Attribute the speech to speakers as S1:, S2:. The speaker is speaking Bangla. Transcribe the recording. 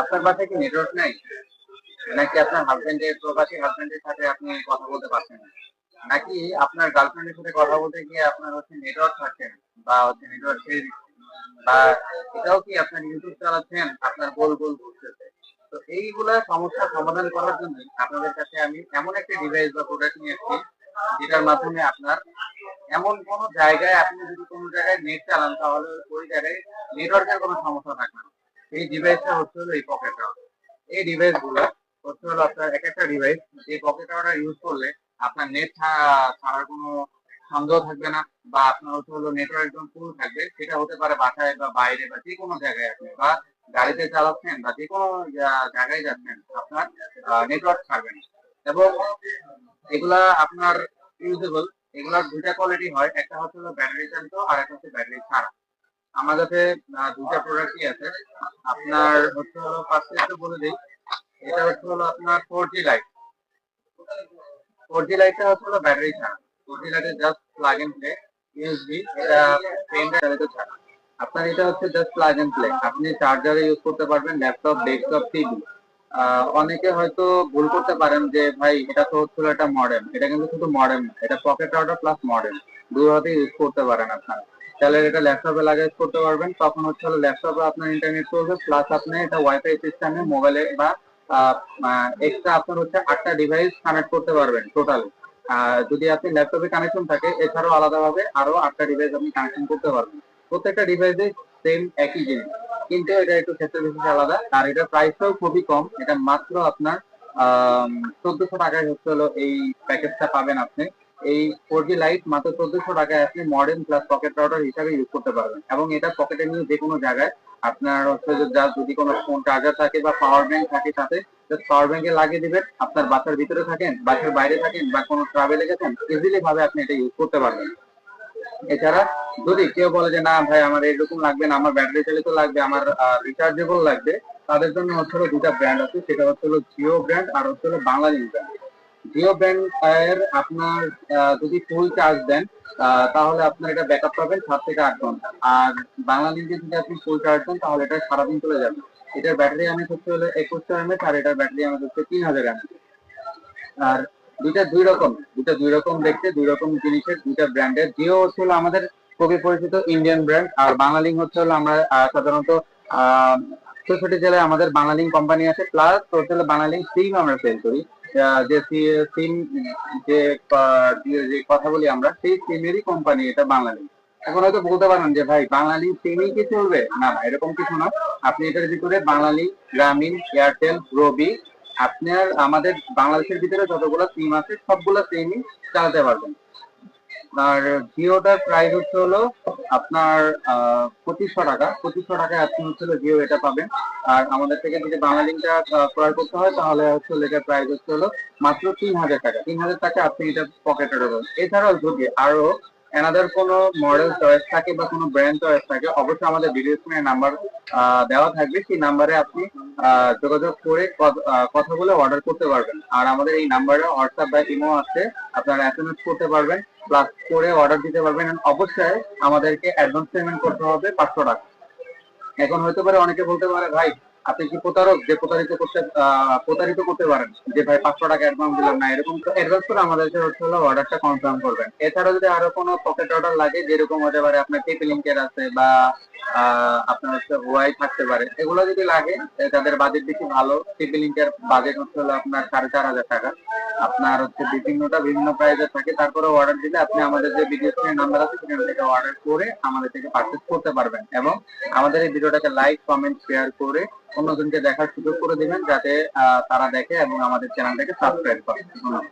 S1: আপনার বাসায় কি নেটওয়ার্ক নাই? নাকি আপনার হাজবেন্ডের প্রবাসী হাজবেন্ডের সাথে আপনি কথা বলতে পারছেন? নাকি আপনার গার্লফ্রেন্ডের সাথে কথা বলতে গিয়ে আপনার হচ্ছে নেটওয়ার্ক থাকছে বা হচ্ছে নেটওয়ার্ক বা এটাও কি আপনার ইউটিউব চালাচ্ছেন? আপনার গোল গোল ঘুরতেছে। তো এইগুলা সমস্যা সমাধান করার জন্য আপনাদের কাছে আমি এমন একটা ডিভাইস বা প্রোডাক্ট নিয়ে এসেছি, যেটার মাধ্যমে আপনার এমন কোন জায়গায়, আপনি যদি কোনো জায়গায় নেট চালান, তাহলে ওই জায়গায় নেটওয়ার্কের কোনো সমস্যা থাকবে না। এই ডিভাইসটা হচ্ছে হলো এই পকেট এই ডিভাইসগুলো হচ্ছে হলো আপনার এক একটা ডিভাইস এই পকেট টাওয়ারটা ইউজ করলে আপনার নেট ছাড়ার কোনো সন্দেহ থাকবে না বা আপনার হচ্ছে হলো নেটওয়ার্ক একদম ফুল থাকবে। সেটা হতে পারে বাসায় বা বাইরে বা যে কোনো জায়গায় আপনি বা গাড়িতে চালাচ্ছেন বা যে কোনো জায়গায় যাচ্ছেন, আপনার নেটওয়ার্ক ছাড়বে না। এবং এগুলা আপনার ইউজেবল এগুলার দুইটা কোয়ালিটি হয়, একটা হচ্ছে ব্যাটারি চালিত আর একটা হচ্ছে ব্যাটারি ছাড়া। আমার কাছে দুইটা প্রোডাক্টই আছে। আপনার হচ্ছে হলো একটু বলে দিই, এটা হচ্ছে হলো আপনার four G light four G লাইটটা হচ্ছে হলো ব্যাটারি ছাড়া। ফোর জি লাইটে just plug and play USB এটা পেন চালিত ছাড়া। আপনার এটা হচ্ছে জাস্ট প্লাগ এন্ড প্লে আপনি চার্জারে ইউজ করতে পারবেন ল্যাপটপ ডেস্কটপ টিভি অনেকে হয়তো ভুল করতে পারেন যে, ভাই, এটা তো হচ্ছিল একটা মডেল এটা কিন্তু শুধু মডেল না, এটা পকেট রাউটার প্লাস মডেল দুই হাতে ইউজ করতে পারেন আপনারা। তাহলে এটা ল্যাপটপে লাগাই করতে পারবেন। তখন হচ্ছে হলো ল্যাপটপে আপনার ইন্টারনেট চলবে প্লাস আপনি এটা ওয়াইফাই সিস্টেমে মোবাইলে বা এক্সট্রা আপনার হচ্ছে আটটা ডিভাইস কানেক্ট করতে পারবেন টোটাল যদি আপনি ল্যাপটপে কানেকশন থাকে, এছাড়াও আলাদাভাবে আরও আটটা ডিভাইস আপনি কানেকশন করতে পারবেন। প্রত্যেকটা ডিভাইসে সেম একই জিনিস। কিন্তু এটা একটু ক্ষেত্রে বিশেষ আলাদা। আর এটা প্রাইসটাও খুবই কম। এটা মাত্র আপনার চোদ্দশো টাকায় হচ্ছে হলো এই প্যাকেজটা পাবেন আপনি। এই ফোর জি লাইট মাত্র চোদ্দশো টাকায় আপনি মডার্ন প্লাস পকেট রাউটার হিসাবে ইউজ করতে পারবেন। এবং এটা পকেটে নিয়ে যে কোনো জায়গায় আপনার হচ্ছে যে যদি কোনো ফোন চার্জার থাকে বা পাওয়ার ব্যাংক থাকে সাথে পাওয়ার ব্যাংকে লাগিয়ে দিবেন। আপনার বাসার ভিতরে থাকেন, বাসার বাইরে থাকেন বা কোনো ট্রাভেলে গেছেন ইজিলি ভাবে আপনি এটা ইউজ করতে পারবেন। এছাড়া যদি কেউ বলে যে, না ভাই, আমার এরকম লাগবে না, আমার ব্যাটারি চালিত লাগবে, আমার রিচার্জেবল লাগবে, তাদের জন্য হচ্ছে দুটা ব্র্যান্ড আছে। সেটা হচ্ছে জিও ব্র্যান্ড আর হচ্ছে বাংলালিংক ব্র্যান্ড জিও এর আপনার যদি ফুল চার্জ দেন তাহলে আপনার এটা ব্যাকআপ পাবেন সাত থেকে আট ঘণ্টা। আর বাংলালিংকে যদি আপনি ফুল চার্জ দেন তাহলে এটা সারাদিন চলে যাবে। এটার ব্যাটারি আমি হচ্ছে হলো একুশশো এমএচ আর এটার ব্যাটারি আমার হচ্ছে তিন হাজার এমএচ আর দুইটা দুই রকম দুইটা দুই রকম দেখতে দুই রকম জিনিসের দুইটা ব্র্যান্ডের জিও হচ্ছে হলো আমাদের খুবই পরিচিত ইন্ডিয়ান ব্র্যান্ড আর বাংলালিংক হচ্ছে হলো আমরা সাধারণত আহ, ছোটছোটি জেলায় আমাদের বাংলালিংক কোম্পানি আছে প্লাস হচ্ছে হলো বাংলালিংক সিম আমরা সেল করি। যে সিম যে যে কথা বলি আমরা, সেই সিমেরই কোম্পানি এটা বাংলালিংক এখন হয়তো বলতে পারেন যে, ভাই বাংলালিংক সিমই কি চলবে? না ভাই এরকম কিছু না। আপনি এটার ভিতরে বাংলালিংক গ্রামীণ, এয়ারটেল, রবি, আপনার আমাদের বাংলাদেশের ভিতরে যতগুলো সিম আছে, সবগুলো সিমই চালাতে পারবেন। আর জিওটার প্রাইস হচ্ছে হলো আপনার পঁচিশশো টাকা। পঁচিশশো টাকায় আপনি হচ্ছে জিও এটা পাবেন। আর আমাদের থেকে যদি বাংলালিংকটা আহ, ক্রয় করতে হয় তাহলে হচ্ছে এটার প্রাইস হচ্ছে হলো মাত্র তিন হাজার টাকা। তিন হাজার টাকা আপনি এটা পকেটে রাখবেন এছাড়াও যদি আরও এনাদার কোনো মডেল চয়েস থাকে বা কোনো ব্র্যান্ড চয়েস থাকে অবশ্যই আমাদের ভিডিও স্ক্রিনে নাম্বার দেওয়া থাকবে। সেই নাম্বারে আপনি যোগাযোগ করে কথা বলে অর্ডার করতে পারবেন। আর আমাদের এই নাম্বারে হোয়াটসঅ্যাপ বা ইমো আছে। আপনারা এসএমএস করতে পারবেন। প্লাস করে অর্ডার দিতে পারবেন। অবশ্যই আমাদেরকে অ্যাডভান্স পেমেন্ট করতে হবে পাঁচশো টাকা। এখন হতে পারে অনেকে বলতে পারে, ভাই, আপনি কি প্রতারক? যে প্রতারিত করতে প্রতারিত করতে পারেন। যে ভাই পাঁচশো টাকা অ্যাডভান্স দিলাম না, এরকম অ্যাডভান্স করে আমাদেরকে হচ্ছে হলো অর্ডারটা কনফার্ম করবেন। এছাড়াও যদি আরও কোনো পকেট অর্ডার লাগে, যেরকম হতে পারে আপনার টিপি লিঙ্কের আছে বা আপনার হচ্ছে ওয়াই থাকতে পারে। এগুলো যদি লাগে তাদের বাজেট বেশি ভালো। টিপি লিঙ্কের বাজেট হচ্ছে হলো আপনার সাড়ে চার হাজার টাকা। আপনার হচ্ছে বিভিন্নটা বিভিন্ন প্রাইজের থাকে। তারপরে অর্ডার দিলে আপনি আমাদের যে ভিডিও স্ক্রিনের নাম্বার আছে, সেখান থেকে অর্ডার করে আমাদের থেকে পারচেস করতে পারবেন। এবং আমাদের এই ভিডিওটাকে লাইক কমেন্ট শেয়ার করে অন্যজনকে দেখার সুযোগ করে দিবেন, যাতে তারা দেখে এবং আমাদের চ্যানেলটাকে সাবস্ক্রাইব করে। ধন্যবাদ।